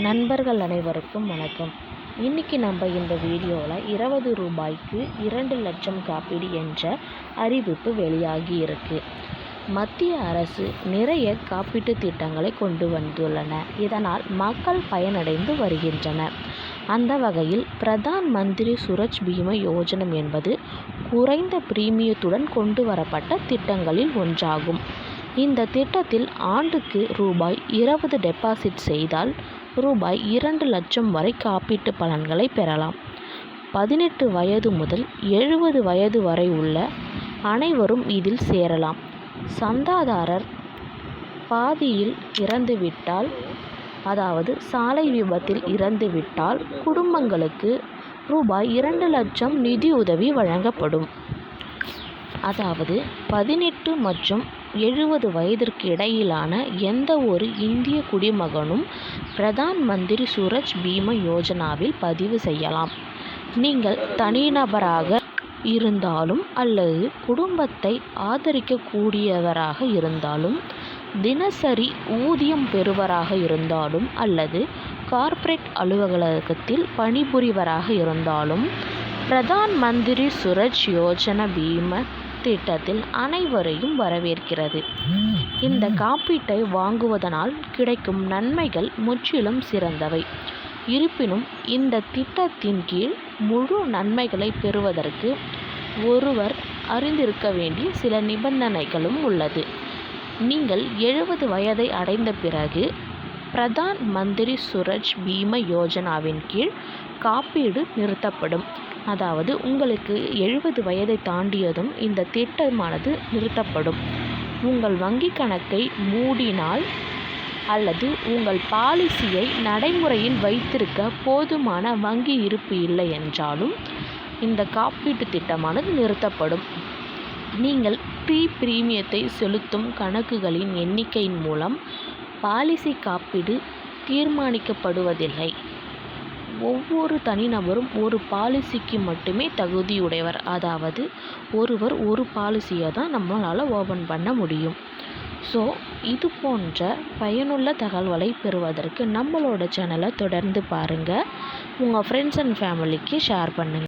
நண்பர்கள் அனைவருக்கும் வணக்கம். இன்றைக்கி நம்ம இந்த வீடியோவில் இருபது ரூபாய்க்கு இரண்டு லட்சம் காப்பீடு என்ற அறிவிப்பு வெளியாகி இருக்கு. மத்திய அரசு நிறைய காப்பீட்டு திட்டங்களை கொண்டு வந்துள்ளன. இதனால் மக்கள் பயனடைந்து வருகின்றனர் அந்த வகையில் பிரதான் மந்திரி சுரஜ் பீமா யோஜனம் என்பது குறைந்த பிரீமியத்துடன் கொண்டு வரப்பட்ட திட்டங்களில் ஒன்றாகும். இந்த திட்டத்தில் ஆண்டுக்கு ரூபாய் இருபது டெபாசிட் செய்தால் ரூபாய் இரண்டு லட்சம் வரை காப்பீட்டு பலன்களை பெறலாம். பதினெட்டு வயது முதல் எழுபது வயது வரை உள்ள அனைவரும் இதில் சேரலாம். சந்தாதாரர் பாதியில் இறந்துவிட்டால் அதாவது சாலை விபத்தில் இறந்துவிட்டால் குடும்பங்களுக்கு ரூபாய் இரண்டு லட்சம் நிதியுதவி வழங்கப்படும். அதாவது பதினெட்டு மற்றும் எழுபது வயதிற்கு இடையிலான எந்த ஒரு இந்திய குடிமகனும் பிரதான் மந்திரி சுரஜ் பீம யோஜனாவில் பதிவு செய்யலாம். நீங்கள் தனிநபராக இருந்தாலும் அல்லது குடும்பத்தை ஆதரிக்கக்கூடியவராக இருந்தாலும் தினசரி ஊதியம் பெறுவராக இருந்தாலும் அல்லது கார்ப்பரேட் அலுவலகத்தில் பணிபுரிவராக இருந்தாலும் பிரதான் மந்திரி சுரஜ் யோஜனா பீம திட்டத்தில் அனைவரையும் வரவேற்கிறது. இந்த காப்பீட்டை வாங்குவதனால் கிடைக்கும் நன்மைகள் முற்றிலும் சிறந்தவை. இருப்பினும் இந்த திட்டத்தின் கீழ் முழு நன்மைகளை பெறுவதற்கு ஒருவர் அறிந்திருக்க வேண்டிய சில நிபந்தனைகளும் உள்ளது. நீங்கள் எழுபது வயதை அடைந்த பிறகு பிரதான் மந்திரி சுரஜ் பீம யோஜனாவின் கீழ் காப்பீடு நிறுத்தப்படும். அதாவது உங்களுக்கு எழுபது வயதை தாண்டியதும் இந்த திட்டமானது நிறுத்தப்படும். உங்கள் வங்கி கணக்கை மூடினால் அல்லது உங்கள் பாலிசியை நடைமுறையில் வைத்திருக்க போதுமான வங்கி இருப்பு இல்லை என்றாலும் இந்த காப்பீட்டு திட்டமானது நிறுத்தப்படும். நீங்கள் ப்ரீ பிரீமியத்தை செலுத்தும் கணக்குகளின் எண்ணிக்கையின் மூலம் பாலிசி காப்பீடு தீர்மானிக்கப்படுவதில்லை. ஒவ்வொரு தனிநபரும் ஒரு பாலிசிக்கு மட்டுமே தகுதியுடையவர். அதாவது ஒருவர் ஒரு பாலிசியை தான் நம்மளால் ஓப்பன் பண்ண முடியும். ஸோ இது போன்ற பயனுள்ள தகவலை பெறுவதற்கு நம்மளோட சேனலை தொடர்ந்து பாருங்கள் உங்கள் ஃப்ரெண்ட்ஸ் அண்ட் ஃபேமிலிக்கு ஷேர் பண்ணுங்கள்